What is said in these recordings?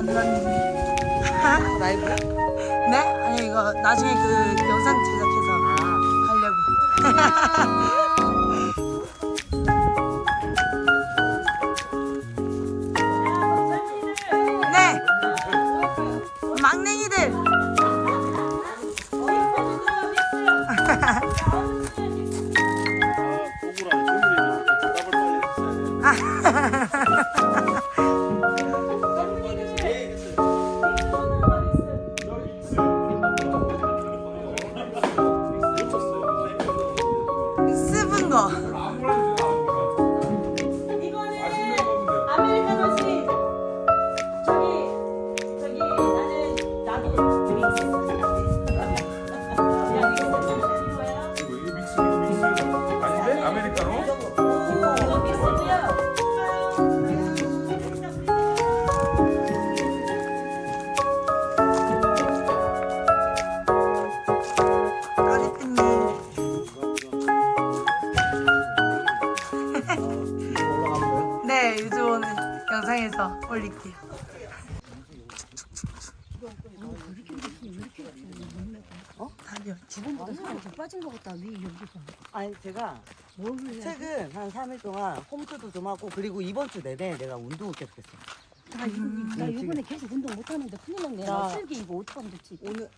안 났는데. 라이브야? 네? 아니 이거 나중에 그 영상 제작해서 하려고. 네. 막냉이들. 네, 유주호는 영상에서 올릴게요. 어? 다리요. 저번보다 살이 좀 빠진 것 같다. 위 여기가. 아니 제가 뭘 해야 최근 한 3일 동안 홈트도 좀 하고 그리고 이번 주 내내 내가 운동을 계속 했어. 나, 이거, 나 이번에 계속 운동 못 하는데 큰일 났네. 야. 나 실기 이거 어떡하면 좋지? 오늘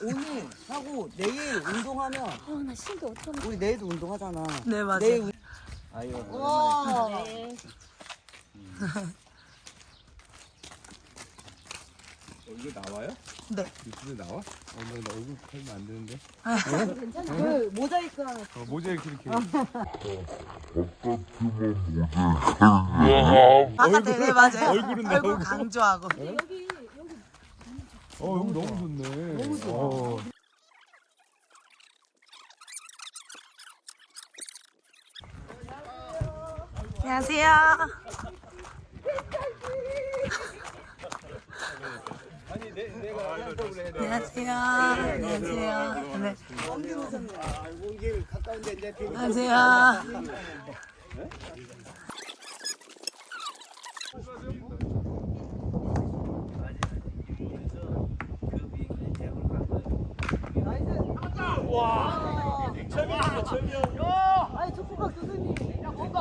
오늘 하고 내일 운동하면 아, 나 실기 어떡하면 우리 내일도 운동하잖아. 네, 맞아요. 내일 운... 아이고 와. 돼? 이거 나와요? 네. 유튜브에 나와? 어, 나, 나 얼굴 팔면 안 되는데 그 모자이크 하나 어, 모자이크 이렇게 아까 네, 맞아요. 얼굴은 얼굴 나오고. 강조하고. 어 여기 너무 좋네 너무 좋아 안녕하세요. 안녕하세요. 안녕하세요. 네. 안녕하세요. 아니 축구가 교수님. 정호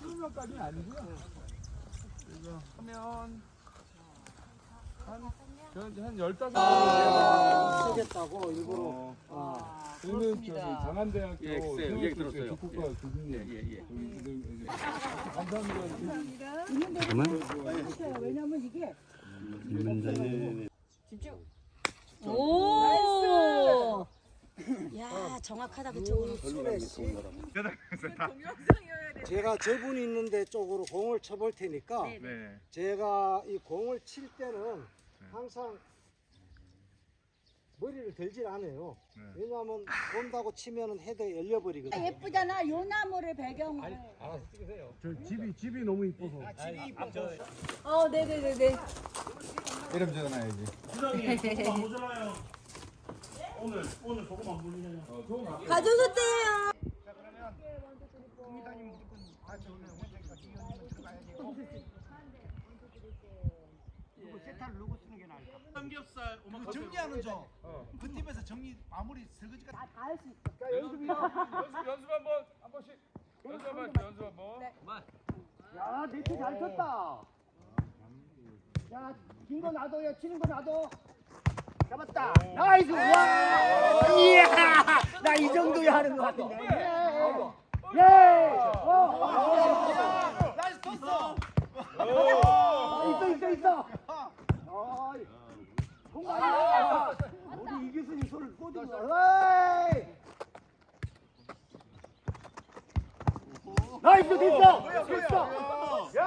수면까지 아니고요. 하면 한한 열다섯 쓰겠다고 일부러. 그러면 저기 장안대학교 예예 들었어요. 국가 교수님. 예, 예. 감사합니다. 감사합니다. 왜냐면 이게 정확하다 그쪽으로. 제가 저분이 있는데 쪽으로 공을 쳐볼 테니까 네. 제가 이 공을 칠 때는 항상 머리를 들질 않아요. 왜냐하면 본다고 치면은 헤드 열려버리거든요. 예쁘잖아. 요 나무를 배경으로. 저 집이 집이 너무 이뻐서. 어 네네네네. 이름 적어놔야지. 가져줬대요. 삼겹살 오마카세 정리하는 점. 그 팀에서 정리 마무리 설거지가 다 연습 연습 한번 한 번씩 연습 한번 연습 한번. 야 네트 잘 쳤다. 야 긴 거 놔둬요. 치는 거 놔둬. 잡았다. 나이스. 와. 이야. 나 이 정도야 하는 거 같은데. 예. 예. 어. 나이스 떴어. 있어 있어 있어. 공간. 우리 이 교수님 손을 꽂은 거. 어이. 나이스 됐어. 됐어. 야.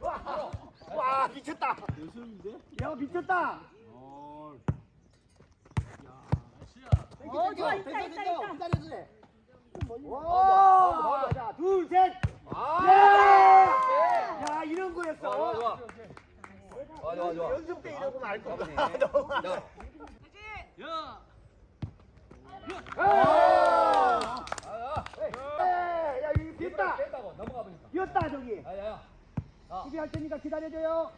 와. 와 미쳤다. 야 미쳤다. 어 좋아 있다 있다 있다. 기다려주네. 와. 자, 둘 셋. 야. 야 이런 거였어. 좋아, 좋아, 좋아. 연습 때 이러고 말 거다. 야. 야, 야, 이거 비었다. 뺐다고 넘어가 보니까. 비었다 저기. 야야야. 수비할 테니까 기다려줘요.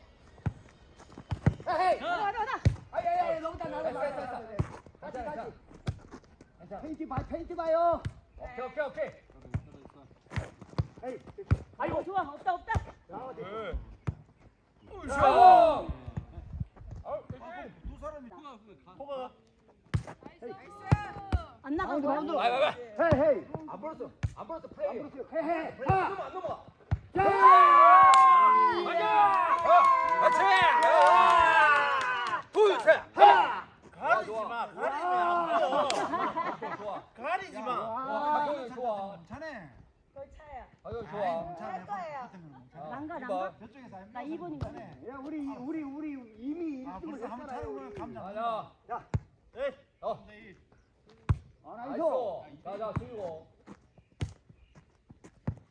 헤이. 와라 와라. 아야야 너무 다 나가. 같이 같이. 페인트 봐 페인트 봐요. 오케이 오케이 오케이. 헤이. 아이고 좋아. 없다 없다. 네. 샷! 두 사람이 안 나가. 마운드 마운드. 와이 와이 와이. 헤이 헤이. 안 벌었어. 안 벌었어. 플레이. 헤이 헤이. 플레이. 하. 안 넘어가. 자. 맞지? 둘, 셋. 하. 가리지 마. 가리면 좋아. 가리지 마. 와. 좋아. 자네. 박경이 좋아. 할 거예요. 어, 난가. 난가. 저쪽에서 나 2번인가? 야 우리 우리 우리 이미 아 1등을 벌써 한번 했잖아요. 차는 감자. 아니야. 야. 네. 어. 아 나이스. 나이스. 자자 치고.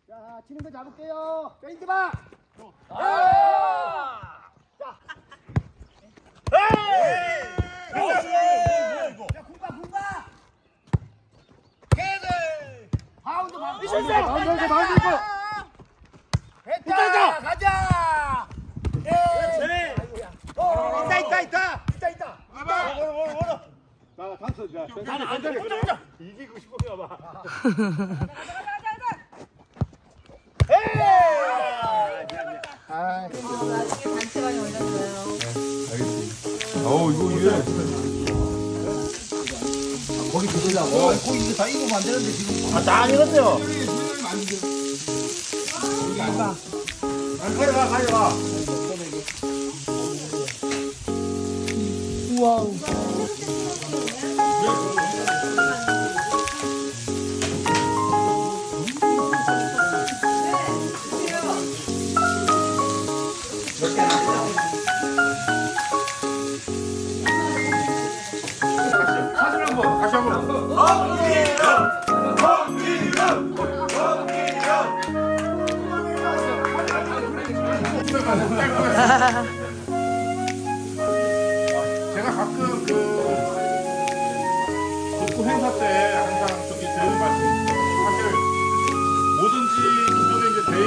자 치는 거 잡을게요. 페인트 봐. 아! 자. 야 바운드 바운드. 바운드 바운드 바운드. 됐다. 가자. 예. 있다 있다 있다. 있다 있다. 자, 단서 자. 나는 안 돼. 보자 보자. 이기고 싶은가 봐. 나중에 단체방에 올렸어요. 알겠습니다. 어우 이거 이게 거기. 어, 거기 이거 다 익으면 안 되는데 지금. 아 다 익었어요. 가져가 가져가. 사진 제가 가끔 그 독구 행사 때 항상 저기 드리는 말씀이 사실 뭐든지 기존에 이제 대회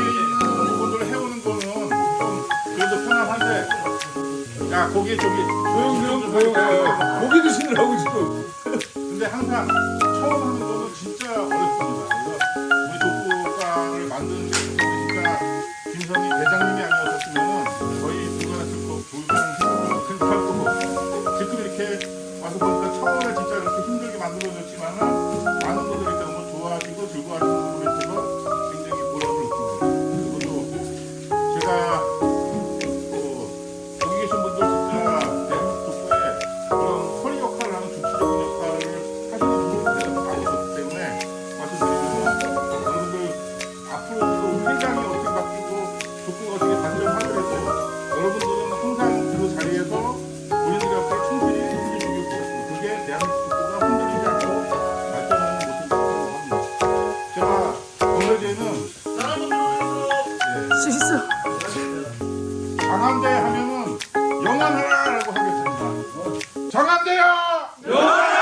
부분들을 해오는 거는 좀 그래도 편안한데 야 거기 저기 조용 좀 조용. 고기 드시느라고 지금. 근데 항상 처음 하는 거 정원하라고 하겠습니다. 정한대요!